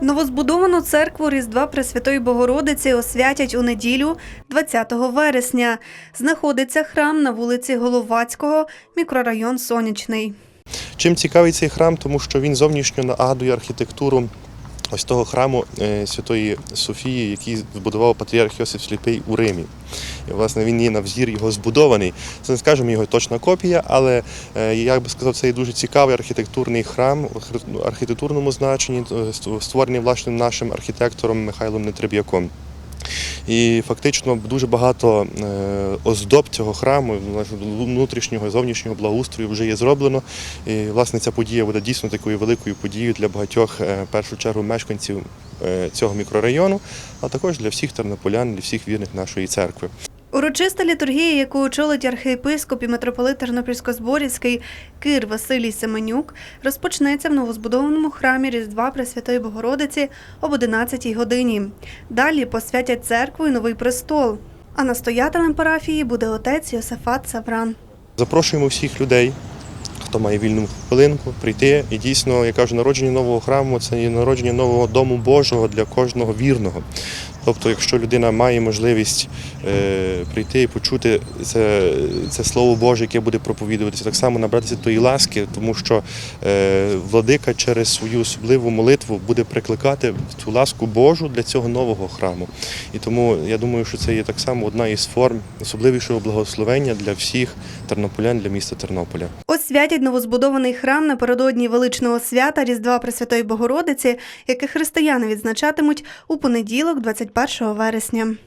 Новозбудовану церкву Різдва Пресвятої Богородиці освятять у неділю 20 вересня. Знаходиться храм на вулиці Головацького, мікрорайон Сонячний. Чим цікавий цей храм, тому що він зовнішньо нагадує архітектуру ось того храму е, Святої Софії, який збудував патріарх Йосиф Сліпий у Римі. І, власне, він є на взір його збудований. Це не скажемо його точна копія, але е, я би сказав, це є дуже цікавий архітектурний храм архі- архітектурному значенні, е, створений власне нашим архітектором Михайлом Нетреб'яком. І фактично дуже багато е, оздоб цього храму, внутрішнього і зовнішнього благоустрою вже є зроблено. І власне ця подія буде дійсно такою великою подією для багатьох, в першу чергу, мешканців цього мікрорайону, а також для всіх тернополян, для всіх вірних нашої церкви. Урочиста літургія, яку очолить архієпископ і митрополит Тернопільсько-Зборівський Кир Василій Семенюк, розпочнеться в новозбудованому храмі Різдва Пресвятої Богородиці об 11 годині. Далі посвятять церкву і новий престол. А настоятелем парафії буде отець Йосифат Савран. Запрошуємо всіх людей, хто має вільну хвилинку, прийти. І дійсно, я кажу, народження нового храму це є народження нового дому Божого для кожного вірного. Тобто, якщо людина має можливість е, прийти і почути це, це слово Боже, яке буде проповідуватися, так само набратися тої ласки, тому що е, владика через свою особливу молитву буде прикликати цю ласку Божу для цього нового храму. І тому я думаю, що це є так само одна із форм особливішого благословення для всіх тернополян, для міста Тернополя. Освятять новозбудований храм напередодні величного свята Різдва Пресвятої Богородиці, яке християни відзначатимуть у понеділок, 21 вересня.